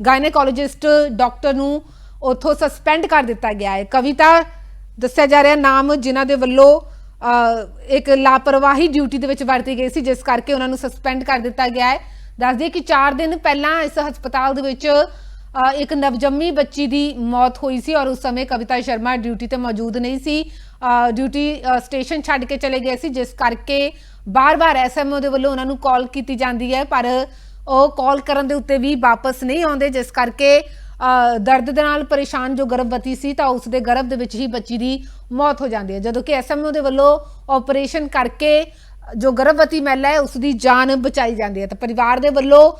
ਗਾਇਨੇਕੋਲੋਜਿਸਟ doctor ਨੂੰ ਉਥੋਂ suspend ਕਰ ਦਿੱਤਾ ਗਿਆ ਹੈ। ਕਵਿਤਾ ਦੱਸਿਆ ਜਾ ਰਿਹਾ, ਨਾਮ ਜਿਨ੍ਹਾਂ ਦੇ ਵੱਲੋਂ ਇੱਕ ਲਾਪਰਵਾਹੀ ਡਿਊਟੀ ਦੇ ਵਿੱਚ ਵਰਤੀ ਗਈ ਸੀ, ਜਿਸ ਕਰਕੇ ਉਹਨਾਂ ਨੂੰ ਸਸਪੈਂਡ ਕਰ ਦਿੱਤਾ ਗਿਆ ਹੈ। ਦੱਸ ਦਈਏ ਕਿ 4 ਦਿਨ ਪਹਿਲਾਂ ਇਸ ਹਸਪਤਾਲ ਦੇ ਵਿੱਚ ਇੱਕ ਨਵਜੰਮੀ ਬੱਚੀ ਦੀ ਮੌਤ ਹੋਈ ਸੀ ਔਰ ਉਸ ਸਮੇਂ ਕਵਿਤਾ ਸ਼ਰਮਾ ਡਿਊਟੀ ਤੇ ਮੌਜੂਦ ਨਹੀਂ ਸੀ। ਡਿਊਟੀ ਸਟੇਸ਼ਨ ਛੱਡ ਕੇ ਚਲੇ ਗਏ ਸੀ, ਜਿਸ ਕਰਕੇ ਬਾਰ-ਬਾਰ ਐਸਐਮਓ ਦੇ ਵੱਲੋਂ ਉਹਨਾਂ ਨੂੰ ਕਾਲ ਕੀਤੀ ਜਾਂਦੀ ਹੈ। ਪਰ ਉਹ ਕਾਲ ਕਰਨ ਦੇ ਉੱਤੇ ਵੀ ਵਾਪਸ ਨਹੀਂ ਆਉਂਦੇ, ਜਿਸ ਕਰਕੇ ਦਰਦ ਦੇ ਨਾਲ ਪਰੇਸ਼ਾਨ ਜੋ ਗਰਭਵਤੀ ਸੀ ਤਾਂ ਉਸ ਦੇ ਗਰਭ ਦੇ ਵਿੱਚ ਹੀ ਬੱਚੀ ਦੀ ਮੌਤ ਹੋ ਜਾਂਦੀ ਹੈ। ਜਦੋਂ ਕਿ ਐਸਐਮਓ ਦੇ ਵੱਲੋਂ ਆਪਰੇਸ਼ਨ ਕਰਕੇ ਜੋ ਗਰਭਵਤੀ ਮਹਿਲਾ ਹੈ, ਉਸ ਦੀ ਜਾਨ ਬਚਾਈ ਜਾਂਦੀ ਹੈ। ਤਾਂ ਪਰਿਵਾਰ ਦੇ ਵੱਲੋਂ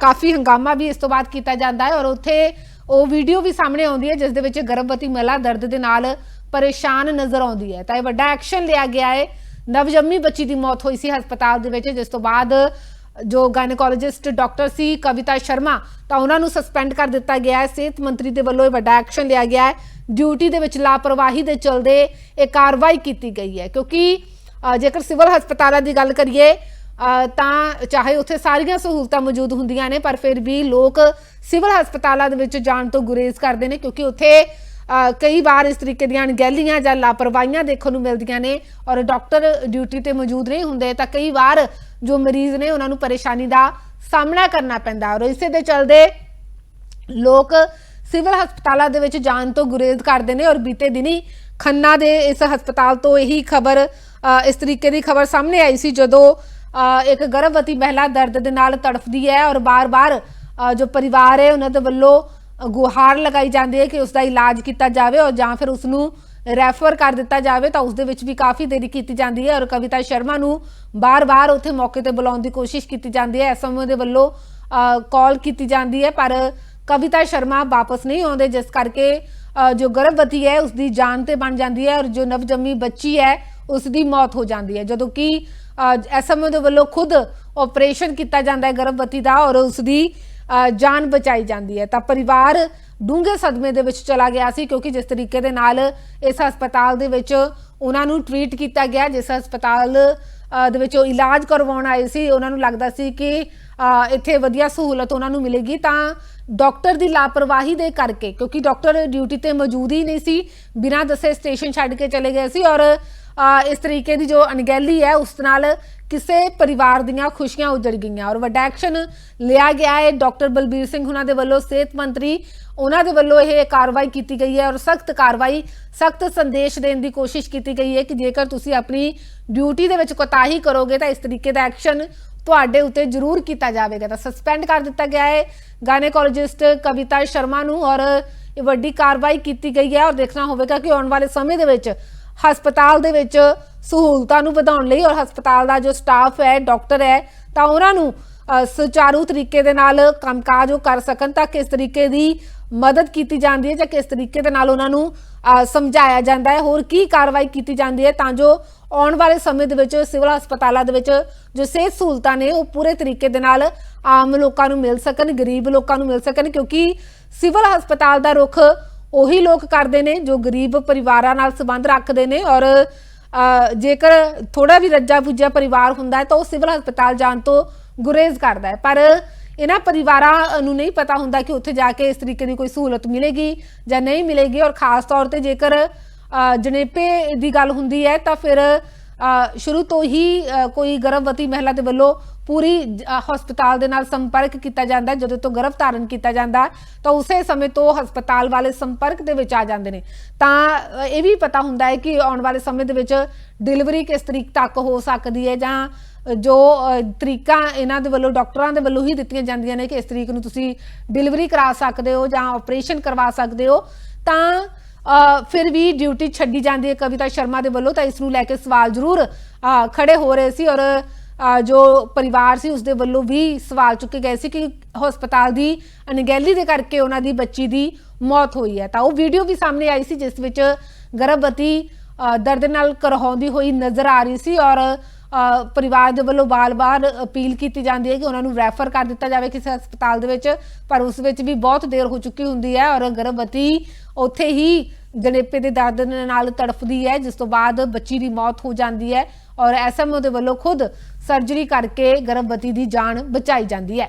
ਕਾਫੀ ਹੰਗਾਮਾ ਵੀ ਇਸ ਤੋਂ ਬਾਅਦ ਕੀਤਾ ਜਾਂਦਾ ਹੈ ਔਰ ਉੱਥੇ ਉਹ ਵੀਡੀਓ ਵੀ ਸਾਹਮਣੇ ਆਉਂਦੀ ਹੈ, ਜਿਸ ਦੇ ਵਿੱਚ ਗਰਭਵਤੀ ਮਹਿਲਾ ਦਰਦ ਦੇ ਨਾਲ ਪਰੇਸ਼ਾਨ ਨਜ਼ਰ ਆਉਂਦੀ ਹੈ। ਤਾਂ ਇਹ ਵੱਡਾ ਐਕਸ਼ਨ ਲਿਆ ਗਿਆ ਹੈ। ਨਵਜੰਮੀ ਬੱਚੀ ਦੀ ਮੌਤ ਹੋਈ ਸੀ ਹਸਪਤਾਲ ਦੇ ਵਿੱਚ, ਜਿਸ ਤੋਂ ਬਾਅਦ ਜੋ ਗਾਇਨੇਕੋਲੋਜਿਸਟ ਡਾਕਟਰ ਸੀ ਕਵਿਤਾ ਸ਼ਰਮਾ, ਤਾਂ ਉਹਨਾਂ ਨੂੰ ਸਸਪੈਂਡ ਕਰ ਦਿੱਤਾ ਗਿਆ ਹੈ। ਸਿਹਤ ਮੰਤਰੀ ਦੇ ਵੱਲੋਂ ਇਹ ਵੱਡਾ ਐਕਸ਼ਨ ਲਿਆ ਗਿਆ ਹੈ। ਡਿਊਟੀ ਦੇ ਵਿੱਚ ਲਾਪਰਵਾਹੀ ਦੇ ਚਲਦੇ ਇਹ ਕਾਰਵਾਈ ਕੀਤੀ ਗਈ ਹੈ। ਕਿਉਂਕਿ ਜੇਕਰ ਸਿਵਲ ਹਸਪਤਾਲਾਂ ਦੀ ਗੱਲ ਕਰੀਏ ਤਾਂ ਚਾਹੇ ਉੱਥੇ ਸਾਰੀਆਂ ਸਹੂਲਤਾਂ ਮੌਜੂਦ ਹੁੰਦੀਆਂ ਨੇ, ਪਰ ਫਿਰ ਵੀ ਲੋਕ ਸਿਵਲ ਹਸਪਤਾਲਾਂ ਦੇ ਵਿੱਚ ਜਾਣ ਤੋਂ ਗੁਰੇਜ਼ ਕਰਦੇ ਨੇ, ਕਿਉਂਕਿ ਉੱਥੇ ਕਈ ਵਾਰ ਇਸ ਤਰੀਕੇ ਦੀਆਂ ਅਣਗਹਿਲੀਆਂ ਜਾਂ ਲਾਪਰਵਾਹੀਆਂ ਦੇਖਣ ਨੂੰ ਮਿਲਦੀਆਂ ਨੇ ਔਰ ਡਾਕਟਰ ਡਿਊਟੀ ਤੇ ਮੌਜੂਦ ਨਹੀਂ ਹੁੰਦੇ, ਤਾਂ ਕਈ ਵਾਰ ਜੋ ਮਰੀਜ਼ ਨੇ ਉਹਨਾਂ ਨੂੰ ਪਰੇਸ਼ਾਨੀ ਦਾ ਸਾਹਮਣਾ ਕਰਨਾ ਪੈਂਦਾ ਔਰ ਇਸੇ ਦੇ ਚਲਦੇ ਲੋਕ ਸਿਵਲ ਹਸਪਤਾਲਾਂ ਦੇ ਵਿੱਚ ਜਾਣ ਤੋਂ ਗੁਰੇਜ਼ ਕਰਦੇ ਨੇ ਔਰ ਬੀਤੇ ਦਿਨੀ ਖੰਨਾ ਦੇ ਇਸ ਹਸਪਤਾਲ ਤੋਂ ਇਹੀ ਖਬਰ ਇਸ ਤਰੀਕੇ ਦੀ ਖਬਰ ਸਾਹਮਣੇ ਆਈ ਸੀ ਜਦੋਂ ਅ, ਇੱਕ ਗਰਭਵਤੀ ਮਹਿਲਾ ਦਰਦ ਦੇ ਨਾਲ ਤੜਫਦੀ ਹੈ ਔਰ ਬਾਰ-ਬਾਰ ਜੋ ਪਰਿਵਾਰ ਹੈ ਉਹਨਾਂ ਦੇ ਵੱਲੋਂ ਗੁਹਾਰ ਲਗਾਈ ਜਾਂਦੀ ਹੈ ਕਿ ਉਸ ਦਾ ਇਲਾਜ ਕੀਤਾ ਜਾਵੇ ਔਰ ਜਾਂ ਫਿਰ ਉਸ ਨੂੰ ਰੈਫਰ ਕਰ ਦਿੱਤਾ ਜਾਵੇ ਤਾਂ ਉਸ ਦੇ ਵਿੱਚ ਵੀ ਕਾਫੀ ਦੇਰੀ ਕੀਤੀ ਜਾਂਦੀ ਹੈ ਔਰ ਕਵਿਤਾ ਸ਼ਰਮਾ ਨੂੰ ਬਾਰ-ਬਾਰ ਉੱਥੇ ਮੌਕੇ ਤੇ ਬੁਲਾਉਣ ਦੀ ਕੋਸ਼ਿਸ਼ ਕੀਤੀ ਜਾਂਦੀ ਹੈ। ਐਸਐਮਓ ਦੇ ਵੱਲੋਂ ਕਾਲ ਕੀਤੀ ਜਾਂਦੀ ਹੈ, ਪਰ ਕਵਿਤਾ ਸ਼ਰਮਾ ਵਾਪਸ ਨਹੀਂ ਆਉਂਦੇ, ਜਿਸ ਕਰਕੇ ਜੋ ਗਰਭਵਤੀ ਹੈ ਉਸ ਦੀ ਜਾਨ ਤੇ ਬਣ ਜਾਂਦੀ ਹੈ ਔਰ ਜੋ ਨਵਜੰਮੀ ਬੱਚੀ ਹੈ ਉਸ ਦੀ ਮੌਤ ਹੋ ਜਾਂਦੀ ਹੈ। ਜਦੋਂ ਕਿ ਐਸਐਮਓ ਦੇ ਵੱਲੋਂ ਖੁਦ ਆਪਰੇਸ਼ਨ ਕੀਤਾ ਜਾਂਦਾ ਹੈ ਗਰਭਵਤੀ ਦਾ ਔਰ ਉਸ ਦੀ ਜਾਨ ਬਚਾਈ ਜਾਂਦੀ ਹੈ। ਤਾਂ ਪਰਿਵਾਰ ਡੂੰਘੇ ਸਦਮੇ ਦੇ ਵਿੱਚ ਚਲਾ ਗਿਆ ਸੀ ਕਿਉਂਕਿ ਜਿਸ ਤਰੀਕੇ ਦੇ ਨਾਲ ਇਸ ਹਸਪਤਾਲ ਦੇ ਵਿੱਚ ਉਹਨਾਂ ਨੂੰ ਟ੍ਰੀਟ ਕੀਤਾ ਗਿਆ, ਜਿਸ ਹਸਪਤਾਲ ਦੇ ਵਿੱਚ ਉਹ ਇਲਾਜ ਕਰਵਾਉਣ ਆਏ ਸੀ, ਉਹਨਾਂ ਨੂੰ ਲੱਗਦਾ ਸੀ ਕਿ ਇੱਥੇ ਵਧੀਆ ਸਹੂਲਤ ਉਹਨਾਂ ਨੂੰ ਮਿਲੇਗੀ ਤਾਂ ਡਾਕਟਰ ਦੀ ਲਾਪਰਵਾਹੀ ਦੇ ਕਰਕੇ, ਕਿਉਂਕਿ ਡਾਕਟਰ ਡਿਊਟੀ ਤੇ ਮੌਜੂਦ ਹੀ ਨਹੀਂ ਸੀ, ਬਿਨਾਂ ਦੱਸੇ ਸਟੇਸ਼ਨ ਛੱਡ ਕੇ ਚਲੇ ਗਏ ਸੀ ਔਰ ਇਸ ਤਰੀਕੇ ਦੀ ਜੋ ਅਣਗਹਿਲੀ ਹੈ, ਉਸ ਨਾਲ ਕਿਸੇ ਪਰਿਵਾਰ ਦੀਆਂ ਖੁਸ਼ੀਆਂ ਉਜੜ ਗਈਆਂ ਔਰ ਵੱਡਾ ਐਕਸ਼ਨ ਲਿਆ ਗਿਆ ਹੈ। ਡਾਕਟਰ ਬਲਬੀਰ ਸਿੰਘ ਉਹਨਾਂ ਦੇ ਵੱਲੋਂ ਸਿਹਤ ਮੰਤਰੀ ਉਹਨਾਂ ਦੇ ਵੱਲੋਂ ਇਹ ਕਾਰਵਾਈ ਕੀਤੀ ਗਈ ਹੈ ਔਰ ਸਖਤ ਕਾਰਵਾਈ, ਸਖਤ ਸੰਦੇਸ਼ ਦੇਣ ਦੀ ਕੋਸ਼ਿਸ਼ ਕੀਤੀ ਗਈ ਹੈ ਕਿ ਜੇਕਰ ਤੁਸੀਂ ਆਪਣੀ ਡਿਊਟੀ ਦੇ ਵਿੱਚ ਕੋਤਾਹੀ ਕਰੋਗੇ ਤਾਂ ਇਸ ਤਰੀਕੇ ਦਾ ਐਕਸ਼ਨ ਤੁਹਾਡੇ ਉੱਤੇ ਜ਼ਰੂਰ ਕੀਤਾ ਜਾਵੇਗਾ। ਤਾਂ ਸਸਪੈਂਡ ਕਰ ਦਿੱਤਾ ਗਿਆ ਹੈ ਗਾਇਨੇਕੋਲੋਜਿਸਟ ਕਵਿਤਾ ਸ਼ਰਮਾ ਨੂੰ ਔਰ ਇਹ ਵੱਡੀ ਕਾਰਵਾਈ ਕੀਤੀ ਗਈ ਹੈ ਔਰ ਦੇਖਣਾ ਹੋਵੇਗਾ ਕਿ ਆਉਣ ਵਾਲੇ ਸਮੇਂ ਦੇ ਵਿੱਚ ਹਸਪਤਾਲ ਦੇ ਵਿੱਚ ਸਹੂਲਤਾਂ ਨੂੰ ਵਧਾਉਣ ਲਈ ਔਰ ਹਸਪਤਾਲ ਦਾ ਜੋ ਸਟਾਫ ਹੈ, ਡਾਕਟਰ ਹੈ, ਤਾਂ ਉਹਨਾਂ ਨੂੰ ਸੁਚਾਰੂ ਤਰੀਕੇ ਦੇ ਨਾਲ ਕੰਮਕਾਜ ਉਹ ਕਰ ਸਕਣ ਤਾਂ ਕਿ ਇਸ ਤਰੀਕੇ ਦੀ ਮਦਦ ਕੀਤੀ ਜਾਂਦੀ ਹੈ ਜਾਂ ਕਿਸ ਤਰੀਕੇ ਦੇ ਨਾਲ ਉਹਨਾਂ ਨੂੰ ਸਮਝਾਇਆ ਜਾਂਦਾ ਹੈ? ਹੋਰ ਕੀ ਕਾਰਵਾਈ ਕੀਤੀ ਜਾਂਦੀ ਹੈ ਤਾਂ ਜੋ ਆਉਣ ਵਾਲੇ ਸਮੇਂ ਦੇ ਵਿੱਚ ਸਿਵਲ ਹਸਪਤਾਲਾਂ ਦੇ ਵਿੱਚ ਜੋ ਸਿਹਤ ਸਹੂਲਤਾਂ ਨੇ, ਉਹ ਪੂਰੇ ਤਰੀਕੇ ਦੇ ਨਾਲ ਆਮ ਲੋਕਾਂ ਨੂੰ ਮਿਲ ਸਕਣ, ਗਰੀਬ ਲੋਕਾਂ ਨੂੰ ਮਿਲ ਸਕਣ, ਕਿਉਂਕਿ ਸਿਵਲ ਹਸਪਤਾਲ ਦਾ ਰੁਖ ਉਹੀ ਲੋਕ ਕਰਦੇ ਨੇ ਜੋ ਗਰੀਬ ਪਰਿਵਾਰਾਂ ਨਾਲ ਸੰਬੰਧ ਰੱਖਦੇ ਨੇ ਔਰ ਜੇਕਰ ਥੋੜਾ ਵੀ ਰੱਜਾ ਪੁੱਜਾ ਪਰਿਵਾਰ ਹੁੰਦਾ ਹੈ ਤਾਂ ਉਹ ਸਿਵਲ ਹਸਪਤਾਲ ਜਾਣ ਤੋਂ ਗੁਰੇਜ਼ ਕਰਦਾ ਹੈ। ਪਰ ਇਹਨਾਂ ਪਰਿਵਾਰਾਂ ਨੂੰ ਨਹੀਂ ਪਤਾ ਹੁੰਦਾ ਕਿ ਉੱਥੇ ਜਾ ਕੇ ਇਸ ਤਰੀਕੇ ਦੀ ਕੋਈ ਸਹੂਲਤ ਮਿਲੇਗੀ ਜਾਂ ਨਹੀਂ ਮਿਲੇਗੀ ਔਰ ਖਾਸ ਤੌਰ ਤੇ ਜੇਕਰ ਅ, ਜਣੇਪੇ ਦੀ ਗੱਲ ਹੁੰਦੀ ਹੈ ਤਾਂ ਫਿਰ ਅ, ਸ਼ੁਰੂ ਤੋਂ ਹੀ ਅ, ਕੋਈ ਗਰਭਵਤੀ ਮਹਿਲਾ ਦੇ ਵੱਲੋਂ ਪੂਰੀ ਜ- ਹਸਪਤਾਲ ਦੇ ਨਾਲ ਸੰਪਰਕ ਕੀਤਾ ਜਾਂਦਾ ਜਦੋਂ ਤੋਂ ਗਰਭ ਧਾਰਨ ਕੀਤਾ ਜਾਂਦਾ ਤਾਂ ਉਸੇ ਸਮੇਂ ਤੋਂ ਹਸਪਤਾਲ ਵਾਲੇ ਸੰਪਰਕ ਦੇ ਵਿੱਚ ਆ ਜਾਂਦੇ ਨੇ। ਤਾਂ ਇਹ ਵੀ ਪਤਾ ਹੁੰਦਾ ਹੈ ਕਿ ਆਉਣ ਵਾਲੇ ਸਮੇਂ ਦੇ ਵਿੱਚ ਡਿਲੀਵਰੀ ਕਿਸ ਤਰੀਕ ਤੱਕ ਹੋ ਸਕਦੀ ਹੈ ਜਾਂ ਜੋ ਤਰੀਕਾਂ ਇਹਨਾਂ ਦੇ ਵੱਲੋਂ ਡਾਕਟਰਾਂ ਦੇ ਵੱਲੋਂ ਹੀ ਦਿੱਤੀਆਂ ਜਾਂਦੀਆਂ ਨੇ ਕਿ ਇਸ ਤਰੀਕ ਨੂੰ ਤੁਸੀਂ ਡਿਲੀਵਰੀ ਕਰਾ ਸਕਦੇ ਹੋ ਜਾਂ ਆਪਰੇਸ਼ਨ ਕਰਵਾ ਸਕਦੇ ਹੋ। ਤਾਂ ਫਿਰ ਵੀ ਡਿਊਟੀ ਛੱਡੀ ਜਾਂਦੀ ਹੈ ਕਵਿਤਾ ਸ਼ਰਮਾ ਦੇ ਵੱਲੋਂ ਤਾਂ ਇਸ ਨੂੰ ਲੈ ਕੇ ਸਵਾਲ ਜ਼ਰੂਰ ਅ, ਖੜੇ ਹੋ ਰਹੇ ਸੀ ਔਰ ਜੋ ਪਰਿਵਾਰ ਸੀ ਉਸ ਦੇ ਵੱਲੋਂ ਵੀ ਸਵਾਲ ਚੁੱਕੇ ਗਏ ਸੀ ਕਿ ਹਸਪਤਾਲ ਦੀ ਅਣਗਹਿਲੀ ਦੇ ਕਰਕੇ ਉਹਨਾਂ ਦੀ ਬੱਚੀ ਦੀ ਮੌਤ ਹੋਈ ਹੈ। ਤਾਂ ਉਹ ਵੀਡੀਓ ਵੀ ਸਾਹਮਣੇ ਆਈ ਸੀ, ਜਿਸ ਵਿੱਚ ਗਰਭਵਤੀ ਦਰਦ ਨਾਲ ਕਰਹਾਉਂਦੀ ਹੋਈ ਨਜ਼ਰ ਆ ਰਹੀ ਸੀ ਔਰ ਪਰਿਵਾਰ ਦੇ ਵੱਲੋਂ ਬਾਰ-ਬਾਰ ਅਪੀਲ ਕੀਤੀ ਜਾਂਦੀ ਹੈ ਕਿ ਉਹਨਾਂ ਨੂੰ ਰੈਫਰ ਕਰ ਦਿੱਤਾ ਜਾਵੇ ਕਿਸੇ ਹਸਪਤਾਲ ਦੇ ਵਿੱਚ, ਪਰ ਉਸ ਵਿੱਚ ਵੀ ਬਹੁਤ ਦੇਰ ਹੋ ਚੁੱਕੀ ਹੁੰਦੀ ਹੈ ਔਰ ਗਰਭਵਤੀ ਉੱਥੇ ਹੀ ਜਣੇਪੇ ਦੇ ਦਰਦ ਨਾਲ ਤੜਫਦੀ ਹੈ, ਜਿਸ ਤੋਂ ਬਾਅਦ ਬੱਚੀ ਦੀ ਮੌਤ ਹੋ ਜਾਂਦੀ ਹੈ ਔਰ ਐਸਐਮਓ ਦੇ ਵੱਲੋਂ ਖੁਦ ਸਰਜਰੀ ਕਰਕੇ ਗਰਭਵਤੀ ਦੀ ਜਾਨ ਬਚਾਈ ਜਾਂਦੀ ਹੈ।